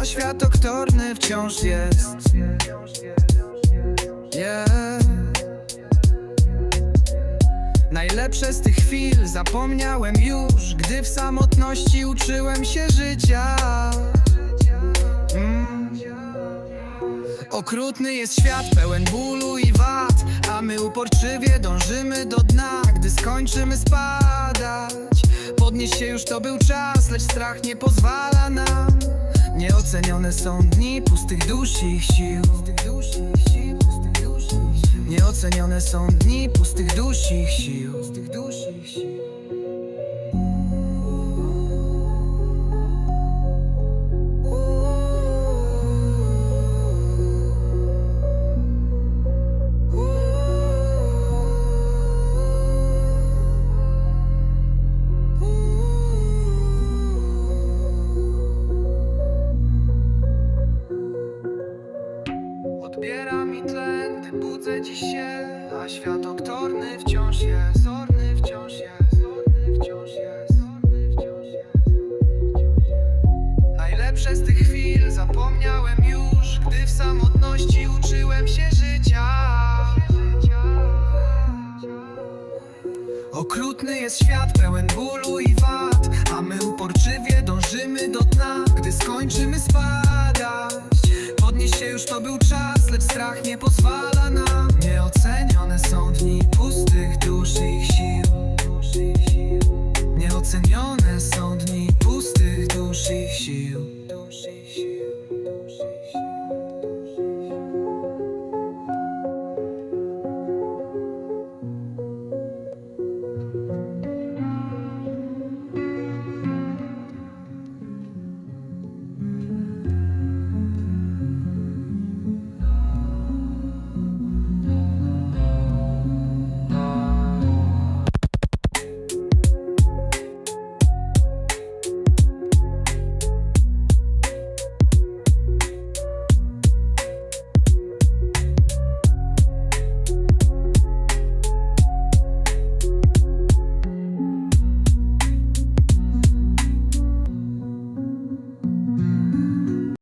a świat oktorny wciąż jest. Yeah. Najlepsze z tych chwil zapomniałem już, gdy w samotności uczyłem się życia. Mm. Okrutny jest świat pełen bólu i wad A my uporczywie dążymy do dna Gdy skończymy spadać Podnieść się już to był czas Lecz strach nie pozwala nam. Nieocenione są dni pustych dusz i ich sił. Nieocenione są dni pustych dusz i ich sił Odbiera mi tlen, gdy budzę dziś się A świat oktorny wciąż jest Zorny wciąż jest Zorny wciąż jest wciąż jest. Najlepsze z tych chwil zapomniałem już Gdy w samotności uczyłem się życia. Okrutny jest świat pełen bólu i wad A my uporczywie dążymy do dna Gdy skończymy spadać. Podnieść się już to był czas lecz strach nie pozwala nam Nieocenione są dni pustych duszich sił. Nieocenione są dni pustych duszich sił.